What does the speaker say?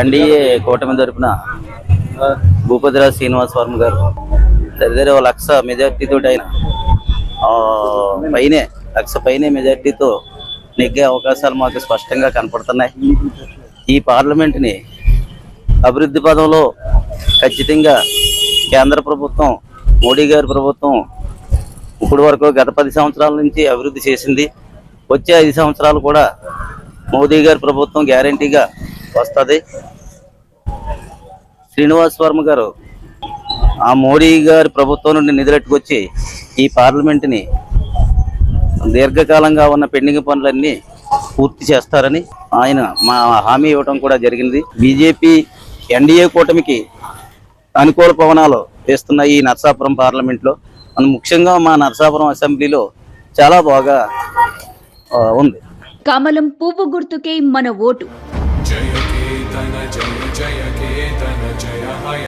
NDA కూటమి తరపున భూపతిరాజు శ్రీనివాస్ వర్మ గారు దగ్గర లక్ష మెజార్టీతో ఆయన పైనే లక్ష పైనే మెజార్టీతో నెగ్గే అవకాశాలు మాకు స్పష్టంగా కనపడుతున్నాయి. ఈ పార్లమెంట్ని అభివృద్ధి పదంలో ఖచ్చితంగా కేంద్ర ప్రభుత్వం మోడీ గారి ప్రభుత్వం ఇప్పుడు వరకు గత పది సంవత్సరాల నుంచి అభివృద్ధి చేసింది. వచ్చే ఐదు సంవత్సరాలు కూడా మోదీ గారి ప్రభుత్వం గ్యారంటీగా వస్తుంది. శ్రీనివాస్ వర్మ గారు ఆ మోడీ గారి ప్రభుత్వం నుండి నిధులెట్టుకొచ్చి ఈ పార్లమెంటుని దీర్ఘకాలంగా ఉన్న పెండింగ్ పనులన్నీ పూర్తి చేస్తారని ఆయన మా హామీ ఇవ్వడం కూడా జరిగింది. బీజేపీ ఎన్డీఏ కూటమికి అనుకూల పవనాలు వేస్తున్న ఈ నర్సాపురం పార్లమెంట్లో. మనం ముఖ్యంగా మా నర్సాపురం అసెంబ్లీలో చాలా బాగా ఉంది. కమలం పువ్వు గుర్తుకే మన ఓటు. जय केतन जय जय केतन जय हय।